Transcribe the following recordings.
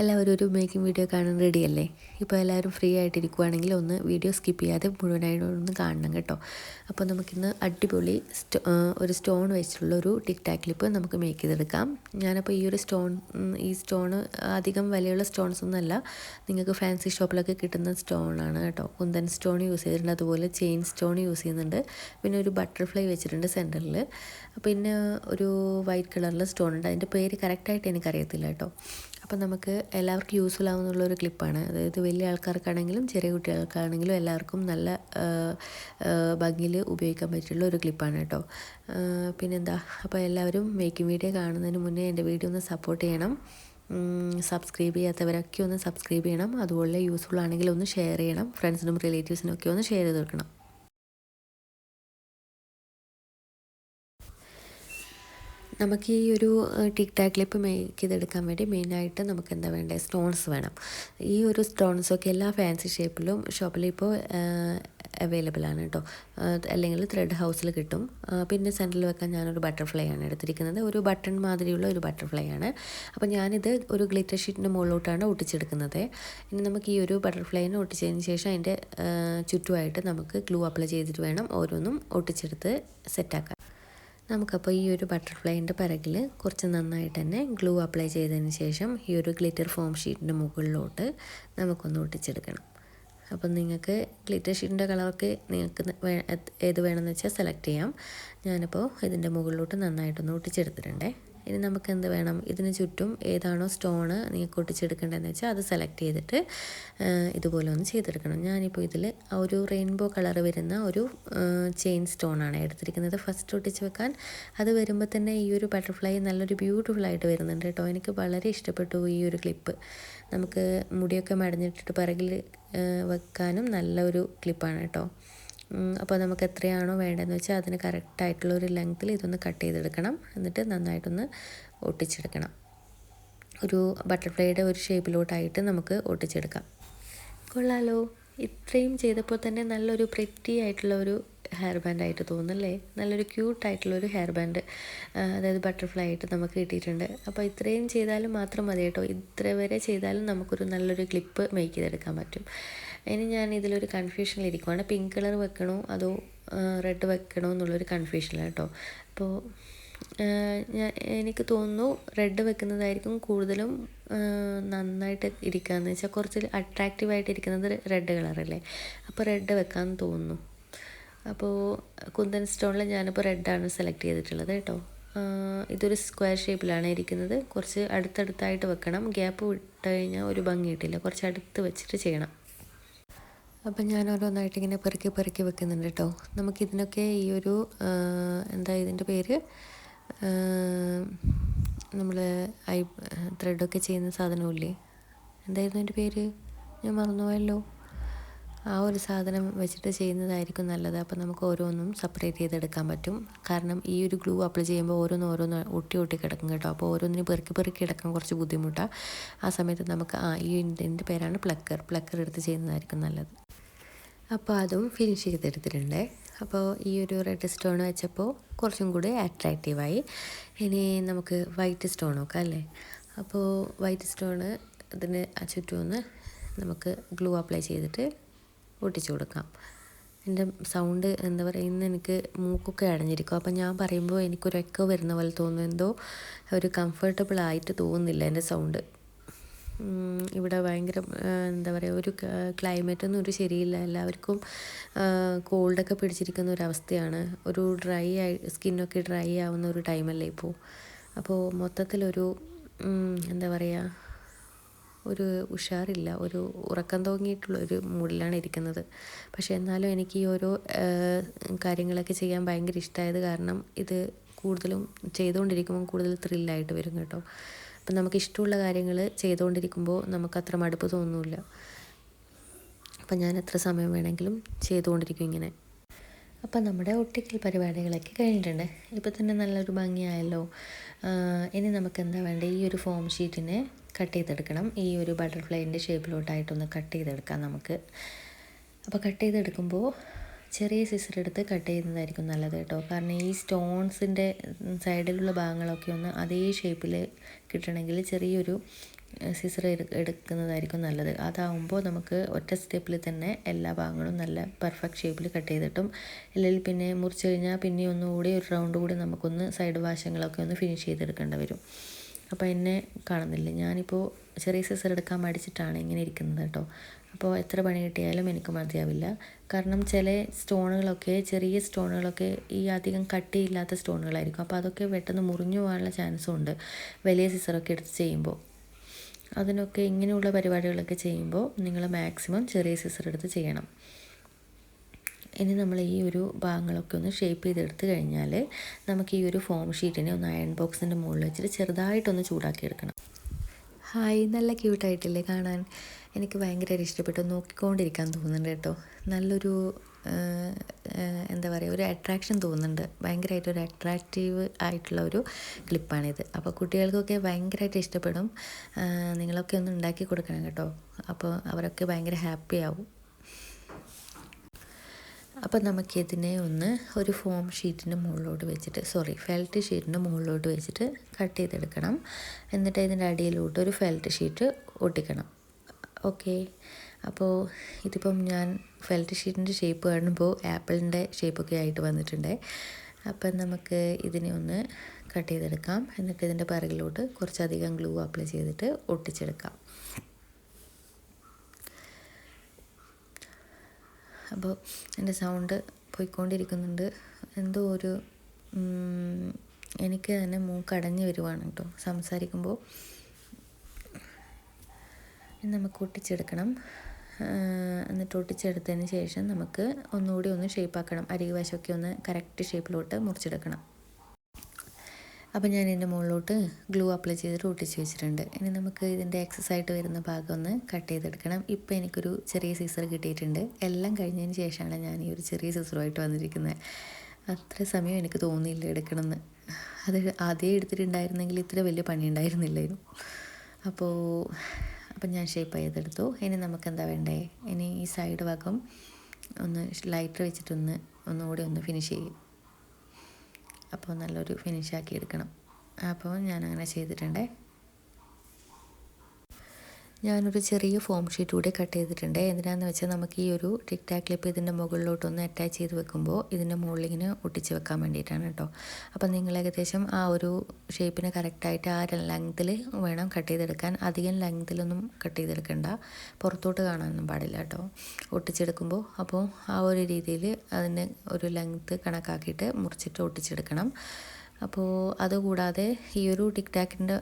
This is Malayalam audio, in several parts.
എല്ലാവരും ഒരു മേക്കിംഗ് വീഡിയോ കാണാൻ റെഡിയല്ലേ? ഇപ്പോൾ എല്ലാവരും ഫ്രീ ആയിട്ടിരിക്കുവാണെങ്കിൽ ഒന്ന് വീഡിയോ സ്കിപ്പ് ചെയ്യാതെ മുഴുവനായിട്ട് ഒന്ന് കാണണം കേട്ടോ. അപ്പോൾ നമുക്കിന്ന് അടിപൊളി ഒരു സ്റ്റോൺ വെച്ചിട്ടുള്ള ഒരു ടിക് ടാക് ക്ലിപ്പ് നമുക്ക് മേക്ക് ചെയ്തെടുക്കാം. ഞാനപ്പോൾ ഈ ഒരു സ്റ്റോൺ ഈ സ്റ്റോൺ അധികം വിലയുള്ള സ്റ്റോൺസ് ഒന്നുമല്ല നിങ്ങൾക്ക് ഫാൻസി ഷോപ്പിലൊക്കെ കിട്ടുന്ന സ്റ്റോണാണ് കേട്ടോ. കുന്തൻ സ്റ്റോൺ യൂസ് ചെയ്തിട്ടുണ്ട്. അതുപോലെ ചെയിൻ സ്റ്റോൺ യൂസ് ചെയ്യുന്നുണ്ട്. പിന്നെ ഒരു ബട്ടർഫ്ലൈ വെച്ചിട്ടുണ്ട് സെന്ററിൽ പിന്നെ ഒരു വൈറ്റ് കളറിലെ സ്റ്റോൺ ഉണ്ട്. അതിന്റെ പേര് കറക്റ്റായിട്ട് എനിക്കറിയത്തില്ല കേട്ടോ. അപ്പം നമുക്ക് എല്ലാവർക്കും യൂസ്ഫുൾ ആവുന്നുള്ള ഒരു ക്ലിപ്പാണ് അതായത് വലിയ ആൾക്കാർക്കാണെങ്കിലും ചെറിയ കുട്ടികൾക്കാണെങ്കിലും എല്ലാവർക്കും നല്ല ഭംഗിയിൽ ഉപയോഗിക്കാൻ പറ്റിയുള്ള ഒരു ക്ലിപ്പാണ് കേട്ടോ. പിന്നെന്താ? അപ്പോൾ എല്ലാവരും മേക്കിംഗ് വീഡിയോ കാണുന്നതിന് മുന്നേ എന്റെ വീഡിയോ ഒന്ന് സപ്പോർട്ട് ചെയ്യണം. സബ്സ്ക്രൈബ് ചെയ്യാത്തവരൊക്കെ ഒന്ന് സബ്സ്ക്രൈബ് ചെയ്യണം. അതുപോലെ യൂസ്ഫുൾ ആണെങ്കിൽ ഒന്ന് ഷെയർ ചെയ്യണം. ഫ്രണ്ട്സിനും റിലേറ്റീവ്സിനും ഒക്കെ ഒന്ന് ഷെയർ ചെയ്ത് കൊടുക്കണം. നമുക്ക് ഈ ഒരു ടിക് ടാക് ക്ലിപ്പ് മേക്ക് ചെയ്തെടുക്കാൻ വേണ്ടി മെയിനായിട്ട് നമുക്ക് എന്താ വേണ്ടത് സ്റ്റോൺസ് വേണം. ഈ ഒരു സ്റ്റോൺസൊക്കെ എല്ലാ ഫാൻസി ഷേപ്പിലും ഷോപ്പിൽ ഇപ്പോൾ അവൈലബിൾ ആണ് കേട്ടോ അല്ലെങ്കിൽ ത്രെഡ് ഹൗസിൽ കിട്ടും. പിന്നെ സെന്ററിൽ വെക്കാൻ ഞാനൊരു ബട്ടർഫ്ലൈ ആണ് എടുത്തിരിക്കുന്നത്. ഒരു ബട്ടൺ മാതിരിയുള്ള ഒരു ബട്ടർഫ്ലൈ ആണ്. അപ്പോൾ ഞാനിത് ഒരു ഗ്ലിറ്റർ ഷീറ്റിന്റെ മുകളിലോട്ടാണ് ഒട്ടിച്ചെടുക്കുന്നത്. ഇനി നമുക്ക് ഈ ഒരു ബട്ടർഫ്ലൈനെ ഒട്ടിച്ചതിന് ശേഷം അതിന്റെ ചുറ്റുമായിട്ട് നമുക്ക് ഗ്ലൂ അപ്ലൈ ചെയ്തിട്ട് വേണം ഓരോന്നും ഒട്ടിച്ചെടുത്ത് സെറ്റാക്കാൻ നമുക്കപ്പോൾ ഈ ഒരു ബട്ടർഫ്ലൈന്റെ പിറകിൽ കുറച്ച് നന്നായിട്ട് തന്നെ ഗ്ലൂ അപ്ലൈ ചെയ്തതിന് ശേഷം ഈ ഒരു ഗ്ലിറ്റർ ഫോം ഷീറ്റിന്റെ മുകളിലോട്ട് നമുക്കൊന്ന് ഒട്ടിച്ചെടുക്കണം. അപ്പം നിങ്ങൾക്ക് ഗ്ലിറ്റർ ഷീറ്റിന്റെ കളർക്ക് നിങ്ങൾക്ക് ഏത് വേണമെന്ന് വെച്ചാൽ സെലക്ട് ചെയ്യാം. ഞാനിപ്പോൾ ഇതിന്റെ മുകളിലോട്ട് നന്നായിട്ടൊന്ന് ഒട്ടിച്ചെടുത്തിട്ടുണ്ടേ. ഇനി നമുക്ക് എന്ത് വേണം? ഇതിന് ചുറ്റും ഏതാണോ സ്റ്റോണ് നിങ്ങൾക്ക് ഒട്ടിച്ചെടുക്കേണ്ടതെന്ന് വെച്ചാൽ അത് സെലക്ട് ചെയ്തിട്ട് ഇതുപോലെ ഒന്ന് ചെയ്തെടുക്കണം. ഞാനിപ്പോൾ ഇതിൽ ഒരു റെയിൻബോ കളർ വരുന്ന ഒരു ചെയിൻ സ്റ്റോണാണ് എടുത്തിരിക്കുന്നത്. ഫസ്റ്റ് ഒട്ടിച്ച് വെക്കാൻ അത് വരുമ്പോൾ തന്നെ ഈ ഒരു ബട്ടർഫ്ലൈ നല്ലൊരു ബ്യൂട്ടിഫുൾ ആയിട്ട് വരുന്നുണ്ട് കേട്ടോ. എനിക്ക് വളരെ ഇഷ്ടപ്പെട്ടു ഈ ഒരു ക്ലിപ്പ്. നമുക്ക് മുടിയൊക്കെ മടഞ്ഞിട്ടിട്ട് പിറകിൽ വെക്കാനും നല്ലൊരു ക്ലിപ്പാണ് കേട്ടോ. അപ്പോൾ നമുക്ക് എത്രയാണോ വേണ്ടതെന്ന് വെച്ചാൽ അതിന് കറക്റ്റായിട്ടുള്ള ഒരു ലെങ്ത്തിൽ ഇതൊന്ന് കട്ട് ചെയ്തെടുക്കണം. എന്നിട്ട് നന്നായിട്ടൊന്ന് ഒട്ടിച്ചെടുക്കണം. ഒരു ബട്ടർഫ്ലൈയുടെ ഒരു ഷേപ്പിലോട്ടായിട്ട് നമുക്ക് ഒട്ടിച്ചെടുക്കാം. കൊള്ളാലോ. ഇത്രയും ചെയ്തപ്പോൾ തന്നെ നല്ലൊരു പ്രിറ്റി ആയിട്ടുള്ള ഒരു ഹെയർ ബാൻഡ് ആയിട്ട് തോന്നുന്നല്ലേ? നല്ലൊരു ക്യൂട്ടായിട്ടുള്ളൊരു ഹെയർ ബാൻഡ് അതായത് ബട്ടർഫ്ലൈ ആയിട്ട് നമുക്ക് കിട്ടിയിട്ടുണ്ട്. അപ്പോൾ ഇത്രയും ചെയ്താലും മാത്രം മതി കേട്ടോ. ഇത്ര വരെ ചെയ്താലും നമുക്കൊരു നല്ലൊരു ക്ലിപ്പ് മേക്ക് ചെയ്തെടുക്കാൻ പറ്റും. ഇനി ഞാൻ ഇതിലൊരു കൺഫ്യൂഷനിലിരിക്കുവാണ് പിങ്ക് കളർ വെക്കണോ? അതോ റെഡ് വെക്കണോ എന്നുള്ളൊരു കൺഫ്യൂഷനിലാണ് കേട്ടോ. അപ്പോൾ ഞാൻ എനിക്ക് തോന്നുന്നു റെഡ് വെക്കുന്നതായിരിക്കും കൂടുതലും നന്നായിട്ട് ഇരിക്കുക എന്ന് വെച്ചാൽ കുറച്ച് അട്രാക്റ്റീവായിട്ട് ഇരിക്കുന്നത് റെഡ് കളറല്ലേ അപ്പോൾ റെഡ് വെക്കാമെന്ന് തോന്നുന്നു. അപ്പോൾ കുന്തൻ സ്റ്റോണിൽ ഞാനിപ്പോൾ റെഡാണ് സെലക്ട് ചെയ്തിട്ടുള്ളത് കേട്ടോ. ഇതൊരു സ്ക്വയർ ഷേപ്പിലാണ് ഇരിക്കുന്നത്. കുറച്ച് അടുത്തടുത്തായിട്ട് വെക്കണം. ഗ്യാപ്പ് വിട്ട് കഴിഞ്ഞാൽ ഒരു ഭംഗി കിട്ടില്ല. കുറച്ച് അടുത്ത് വെച്ചിട്ട് ചെയ്യണം. അപ്പം ഞാൻ ഓരോന്നായിട്ട് ഇങ്ങനെ പെറുക്കി പെറുക്കി വെക്കുന്നുണ്ട് കേട്ടോ. നമുക്കിതിനൊക്കെ ഈ ഒരു എന്താ ഇതിന്റെ പേര്? നമ്മൾ ഐ ത്രെഡൊക്കെ ചെയ്യുന്ന സാധനമില്ലേ? എന്തായിരുന്നു എന്റെ പേര്? ഞാൻ മറന്നുപോയല്ലോ. ആ ഒരു സാധനം വെച്ചിട്ട് ചെയ്യുന്നതായിരിക്കും നല്ലത്. അപ്പോൾ നമുക്ക് ഓരോന്നും സെപ്പറേറ്റ് ചെയ്തെടുക്കാൻ പറ്റും. കാരണം ഈ ഒരു ഗ്ലൂ അപ്ലൈ ചെയ്യുമ്പോൾ ഓരോന്നും ഓരോന്ന് ഒട്ടി ഒട്ടി കിടക്കും കേട്ടോ. അപ്പോൾ ഓരോന്നിന് പെറുക്കി പെറുക്കി കിടക്കാൻ കുറച്ച് ബുദ്ധിമുട്ടാണ് ആ സമയത്ത് നമുക്ക് ആ ഈ ഇതിന്റെ പേരാണ് പ്ലക്കർ പ്ലക്കർ എടുത്ത് ചെയ്യുന്നതായിരിക്കും നല്ലത്. അപ്പോൾ അതും ഫിനിഷ് ചെയ്തെടുത്തിട്ടുണ്ട്. അപ്പോൾ ഈ ഒരു റെഡ് സ്റ്റോൺ വെച്ചപ്പോൾ കുറച്ചും കൂടി അട്രാക്റ്റീവായി ഇനി നമുക്ക് വൈറ്റ് സ്റ്റോൺ നോക്കാം അല്ലേ? അപ്പോൾ വൈറ്റ് സ്റ്റോണ് അതിന് ചുറ്റുമൊന്ന് നമുക്ക് ഗ്ലൂ അപ്ലൈ ചെയ്തിട്ട് ഒട്ടിച്ചു കൊടുക്കാം. എന്റെ സൗണ്ട് എന്താ പറയുക ഇന്ന് എനിക്ക് മൂക്കൊക്കെ അടഞ്ഞിരിക്കും. അപ്പം ഞാൻ പറയുമ്പോൾ എനിക്കൊരു എക്കോ വരുന്ന പോലെ തോന്നുന്നു എന്തോ ഒരു കംഫർട്ടബിൾ ആയിട്ട് തോന്നുന്നില്ല എന്റെ സൗണ്ട്. ഇവിടെ ഭയങ്കര എന്താ പറയുക ഒരു ക്ലൈമറ്റൊന്നും ഒരു ശരിയില്ല. എല്ലാവർക്കും കോൾഡൊക്കെ പിടിച്ചിരിക്കുന്ന ഒരു അവസ്ഥയാണ്. ഒരു ഡ്രൈ ആയി സ്കിന്നൊക്കെ ഡ്രൈ ആവുന്ന ഒരു ടൈമല്ലേ ഇപ്പോൾ. അപ്പോൾ മൊത്തത്തിലൊരു എന്താ പറയുക ഒരു ഉഷാറില്ല ഒരു ഉറക്കം തോങ്ങിയിട്ടുള്ള ഒരു മൂഡിലാണ് ഇരിക്കുന്നത്. പക്ഷേ എന്നാലും എനിക്ക് ഈ ഓരോ കാര്യങ്ങളൊക്കെ ചെയ്യാൻ ഭയങ്കര ഇഷ്ടമായത് കാരണം ഇത് കൂടുതലും ചെയ്തുകൊണ്ടിരിക്കുമ്പോൾ കൂടുതൽ ത്രില്ലായിട്ട് വരും കേട്ടോ. അപ്പം നമുക്ക് ഇഷ്ടമുള്ള കാര്യങ്ങൾ ചെയ്തുകൊണ്ടിരിക്കുമ്പോൾ നമുക്ക് അത്ര മടുപ്പ് തോന്നില്ല. അപ്പം ഞാൻ എത്ര സമയം വേണമെങ്കിലും ചെയ്തുകൊണ്ടിരിക്കും ഇങ്ങനെ. അപ്പം നമ്മുടെ ഒട്ടിക്കൽ പരിപാടികളൊക്കെ കഴിഞ്ഞിട്ടുണ്ട്. ഇപ്പം തന്നെ നല്ലൊരു ഭംഗിയായല്ലോ. ഇനി നമുക്ക് എന്താ വേണ്ടത് ഈ ഒരു ഫോം ഷീറ്റിനെ കട്ട് ചെയ്തെടുക്കണം. ഈ ഒരു ബട്ടർഫ്ലൈന്റെ ഷേപ്പിലോട്ടായിട്ടൊന്ന് കട്ട് ചെയ്തെടുക്കാം നമുക്ക്. അപ്പോൾ കട്ട് ചെയ്തെടുക്കുമ്പോൾ ചെറിയ സിസർ എടുത്ത് കട്ട് ചെയ്യുന്നതായിരിക്കും നല്ലത് കേട്ടോ. കാരണം ഈ സ്റ്റോൺസിന്റെ സൈഡിലുള്ള ഭാഗങ്ങളൊക്കെ ഒന്ന് അതേ ഷേപ്പിൽ കിട്ടണമെങ്കിൽ ചെറിയൊരു സിസർ എടുക്കുന്നതായിരിക്കും നല്ലത്. അതാവുമ്പോൾ നമുക്ക് ഒറ്റ സ്റ്റെപ്പിൽ തന്നെ എല്ലാ ഭാഗങ്ങളും നല്ല പെർഫെക്റ്റ് ഷേപ്പിൽ കട്ട് ചെയ്തിട്ടും അല്ലെങ്കിൽ പിന്നെ മുറിച്ച് കഴിഞ്ഞാൽ പിന്നെ ഒന്നുകൂടി ഒരു റൗണ്ട് കൂടി നമുക്കൊന്ന് സൈഡ് വാശങ്ങളൊക്കെ ഒന്ന് ഫിനിഷ് ചെയ്തെടുക്കേണ്ടി വരും. അപ്പോൾ എന്നെ കാണുന്നില്ല. ഞാനിപ്പോൾ ചെറിയ സിസർ എടുക്കാൻ മടിച്ചിട്ടാണ് ഇങ്ങനെ ഇരിക്കുന്നത് കേട്ടോ. അപ്പോൾ എത്ര പണി കിട്ടിയാലും എനിക്ക് മതിയാവില്ല. കാരണം ചില സ്റ്റോണുകളൊക്കെ ചെറിയ സ്റ്റോണുകളൊക്കെ ഈ അധികം കട്ടിയില്ലാത്ത സ്റ്റോണുകളായിരിക്കും. അപ്പോൾ അതൊക്കെ പെട്ടെന്ന് മുറിഞ്ഞു പോകാനുള്ള ചാൻസും ഉണ്ട് വലിയ സിസറൊക്കെ എടുത്ത് ചെയ്യുമ്പോൾ അതിനൊക്കെ ഇങ്ങനെയുള്ള പരിപാടികളൊക്കെ ചെയ്യുമ്പോൾ നിങ്ങൾ മാക്സിമം ചെറിയ സിസർ എടുത്ത് ചെയ്യണം. ഇനി നമ്മൾ ഈ ഒരു ഭാഗങ്ങളൊക്കെ ഒന്ന് ഷേപ്പ് ചെയ്തെടുത്ത് കഴിഞ്ഞാൽ നമുക്ക് ഈ ഒരു ഫോം ഷീറ്റിനെ ഒന്ന് അയൺ ബോക്സിന്റെ മുകളിൽ വെച്ചിട്ട് ചെറുതായിട്ടൊന്ന് ചൂടാക്കിയെടുക്കണം. ഹായ് നല്ല ക്യൂട്ടായിട്ടില്ലേ കാണാൻ? എനിക്ക് ഭയങ്കരമായിട്ട് ഇഷ്ടപ്പെട്ടു. നോക്കിക്കൊണ്ടിരിക്കാൻ തോന്നുന്നുണ്ട് കേട്ടോ. നല്ലൊരു എന്താ പറയുക ഒരു അട്രാക്ഷൻ തോന്നുന്നുണ്ട്. ഭയങ്കരമായിട്ട് ഒരു അട്രാക്റ്റീവ് ആയിട്ടുള്ള ഒരു ക്ലിപ്പാണിത് അപ്പോൾ കുട്ടികൾക്കൊക്കെ ഭയങ്കരമായിട്ട് ഇഷ്ടപ്പെടും. നിങ്ങളൊക്കെ ഒന്ന് ഉണ്ടാക്കി കൊടുക്കണം കേട്ടോ. അപ്പോൾ അവരൊക്കെ ഭയങ്കര ഹാപ്പി ആവും. അപ്പോൾ നമുക്കിതിനെ ഒന്ന് ഒരു ഫോം ഷീറ്റിന്റെ മുകളിലോട്ട് വെച്ചിട്ട് സോറി ഫെൽറ്റ് ഷീറ്റിന്റെ മുകളിലോട്ട് വെച്ചിട്ട് കട്ട് ചെയ്തെടുക്കണം. എന്നിട്ട് ഇതിന്റെ അടിയിലോട്ട് ഒരു ഫെൽറ്റ് ഷീറ്റ് ഒട്ടിക്കണം. ഓക്കെ അപ്പോൾ ഇതിപ്പം ഞാൻ ഫെൽറ്റ് ഷീറ്റിന്റെ ഷേപ്പ് കാണുമ്പോൾ ആപ്പിളിന്റെ ഷേപ്പൊക്കെ ആയിട്ട് വന്നിട്ടുണ്ട്. അപ്പം നമുക്ക് ഇതിനെ ഒന്ന് കട്ട് ചെയ്തെടുക്കാം. എന്നിട്ട് ഇതിന്റെ പിറകിലോട്ട് കുറച്ചധികം ഗ്ലൂ അപ്ലൈ ചെയ്തിട്ട് ഒട്ടിച്ചെടുക്കാം. അപ്പോൾ എന്റെ സൗണ്ട് പോയിക്കൊണ്ടിരിക്കുന്നുണ്ട്. എന്തോ ഒരു എനിക്ക് തന്നെ മൂക്കടഞ്ഞ് വരുവാണ് കേട്ടോ സംസാരിക്കുമ്പോൾ. നമുക്ക് ഒട്ടിച്ചെടുക്കണം. എന്നിട്ട് ഒട്ടിച്ചെടുത്തതിന് ശേഷം നമുക്ക് ഒന്നുകൂടി ഒന്ന് ഷേപ്പാക്കണം അരികു വശമൊക്കെ ഒന്ന് കറക്റ്റ് ഷേപ്പിലോട്ട് മുറിച്ചെടുക്കണം. അപ്പോൾ ഞാൻ ഇതിന്റെ മുകളിലോട്ട് ഗ്ലൂ അപ്ലൈ ചെയ്തിട്ട് ഒട്ടിച്ച് വെച്ചിട്ടുണ്ട്. ഇനി നമുക്ക് ഇതിന്റെ എക്സസ് ആയിട്ട് വരുന്ന ഭാഗം ഒന്ന് കട്ട് ചെയ്തെടുക്കണം. ഇപ്പോൾ എനിക്കൊരു ചെറിയ സീസർ കിട്ടിയിട്ടുണ്ട്. എല്ലാം കഴിഞ്ഞതിന് ശേഷമാണ് ഞാൻ ഈ ഒരു ചെറിയ സീസറുമായിട്ട് വന്നിരിക്കുന്നത്. അത്ര സമയം എനിക്ക് തോന്നിയില്ല എടുക്കണമെന്ന്. അത് ആദ്യം എടുത്തിട്ടുണ്ടായിരുന്നെങ്കിൽ ഇത്ര വലിയ പണി ഉണ്ടായിരുന്നില്ലായിരുന്നു. അപ്പോൾ അപ്പം ഞാൻ ഷേപ്പ് ചെയ്തെടുത്തു. ഇനി നമുക്ക് എന്താ വേണ്ടേ? ഇനി ഈ സൈഡ് ഭാഗം ഒന്ന് ലൈറ്റർ വെച്ചിട്ടൊന്ന് ഒന്നുകൂടി ഒന്ന് ഫിനിഷ് ചെയ്യും. അപ്പോൾ നല്ലൊരു ഫിനിഷാക്കി എടുക്കണം. അപ്പോൾ ഞാനങ്ങനെ ചെയ്തിട്ടുണ്ടേ. ഞാനൊരു ചെറിയ ഫോം ഷീറ്റ് കൂടി കട്ട് ചെയ്തിട്ടുണ്ട്. എന്തിനാണെന്ന് വെച്ചാൽ നമുക്ക് ഈ ഒരു ടിക് ടാക് ക്ലിപ്പ് ഇതിന്റെ മുകളിലോട്ടൊന്ന് അറ്റാച്ച് ചെയ്ത് വെക്കുമ്പോൾ ഇതിന്റെ മുകളിലിങ്ങനെ ഒട്ടിച്ച് വെക്കാൻ വേണ്ടിയിട്ടാണ് കേട്ടോ അപ്പം നിങ്ങൾ ഏകദേശം ആ ഒരു ഷേപ്പിന് കറക്റ്റായിട്ട് ആ ലെങ്ത്തിൽ വേണം കട്ട് ചെയ്തെടുക്കാൻ. അധികം ലെങ്ത്തിലൊന്നും കട്ട് ചെയ്തെടുക്കണ്ട. പുറത്തോട്ട് കാണാനൊന്നും പാടില്ല കേട്ടോ ഒട്ടിച്ചെടുക്കുമ്പോൾ അപ്പോൾ ആ ഒരു രീതിയിൽ അതിന് ഒരു ലെങ്ത്ത് കണക്കാക്കിയിട്ട് മുറിച്ചിട്ട് ഒട്ടിച്ചെടുക്കണം. അപ്പോൾ അതുകൂടാതെ ഈ ഒരു ടിക് ടാക്കിന്റെ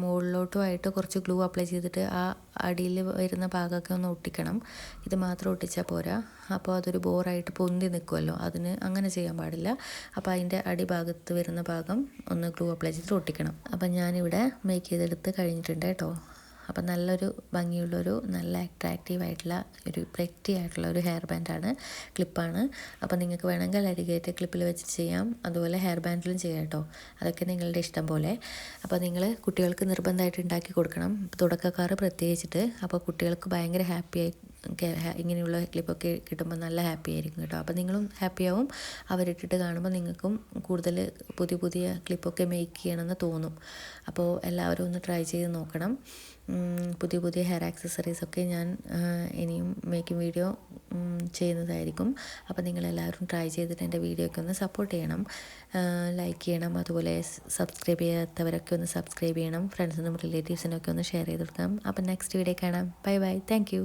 മുകളിലോട്ടുമായിട്ട് കുറച്ച് ഗ്ലൂ അപ്ലൈ ചെയ്തിട്ട് ആ അടിയിൽ വരുന്ന ഭാഗമൊക്കെ ഒന്ന് ഒട്ടിക്കണം. ഇത് മാത്രം ഒട്ടിച്ചാൽ പോരാ. അപ്പോൾ അതൊരു ബോറായിട്ട് പൊന്തി നിൽക്കുമല്ലോ അതിന് അങ്ങനെ ചെയ്യാൻ പാടില്ല. അപ്പോൾ അതിന്റെ അടിഭാഗത്ത് വരുന്ന ഭാഗം ഒന്ന് ഗ്ലൂ അപ്ലൈ ചെയ്തിട്ട് ഒട്ടിക്കണം. അപ്പം ഞാനിവിടെ മേക്ക് ചെയ്തെടുത്ത് കഴിഞ്ഞിട്ടുണ്ട് കേട്ടോ. അപ്പം നല്ലൊരു ഭംഗിയുള്ളൊരു നല്ല അട്രാക്റ്റീവ് ആയിട്ടുള്ള ഒരു പ്രെറ്റി ആയിട്ടുള്ള ഒരു ഹെയർ ബാൻഡാണ് ക്ലിപ്പാണ് അപ്പം നിങ്ങൾക്ക് വേണമെങ്കിൽ അരികേറ്റ് ക്ലിപ്പിൽ വെച്ച് ചെയ്യാം. അതുപോലെ ഹെയർ ബാൻഡിലും ചെയ്യാം കേട്ടോ അതൊക്കെ നിങ്ങളുടെ ഇഷ്ടം പോലെ. അപ്പോൾ നിങ്ങൾ കുട്ടികൾക്ക് നിർബന്ധമായിട്ട് ഉണ്ടാക്കി കൊടുക്കണം. തുടക്കക്കാർ പ്രത്യേകിച്ചിട്ട്. അപ്പോൾ കുട്ടികൾക്ക് ഭയങ്കര ഹാപ്പിയായി ഇങ്ങനെയുള്ള ക്ലിപ്പൊക്കെ കിട്ടുമ്പോൾ നല്ല ഹാപ്പി ആയിരിക്കും കേട്ടോ അപ്പോൾ നിങ്ങളും ഹാപ്പിയാവും അവരിട്ടിട്ട് കാണുമ്പോൾ നിങ്ങൾക്കും കൂടുതൽ പുതിയ പുതിയ ക്ലിപ്പൊക്കെ മേക്ക് ചെയ്യണമെന്ന് തോന്നും. അപ്പോൾ എല്ലാവരും ഒന്ന് ട്രൈ ചെയ്ത് നോക്കണം. പുതിയ പുതിയ ഹെയർ ആക്സസറീസ് ഒക്കെ ഞാൻ ഇനിയും മേക്കിംഗ് വീഡിയോ ചെയ്യുന്നതായിരിക്കും. അപ്പോൾ നിങ്ങളെല്ലാവരും ട്രൈ ചെയ്തിട്ട് എന്റെ വീഡിയോയ്ക്ക് ഒന്ന് സപ്പോർട്ട് ചെയ്യണം. ലൈക്ക് ചെയ്യണം. അതുപോലെ സബ്സ്ക്രൈബ് ചെയ്യാത്തവരൊക്കെ ഒന്ന് സബ്സ്ക്രൈബ് ചെയ്യണം. ഫ്രണ്ട്സിനും റിലേറ്റീവ്സിനൊക്കെ ഒന്ന് ഷെയർ ചെയ്ത് കൊടുക്കാം അപ്പം നെക്സ്റ്റ് വീഡിയോ കാണാം. Bye bye thank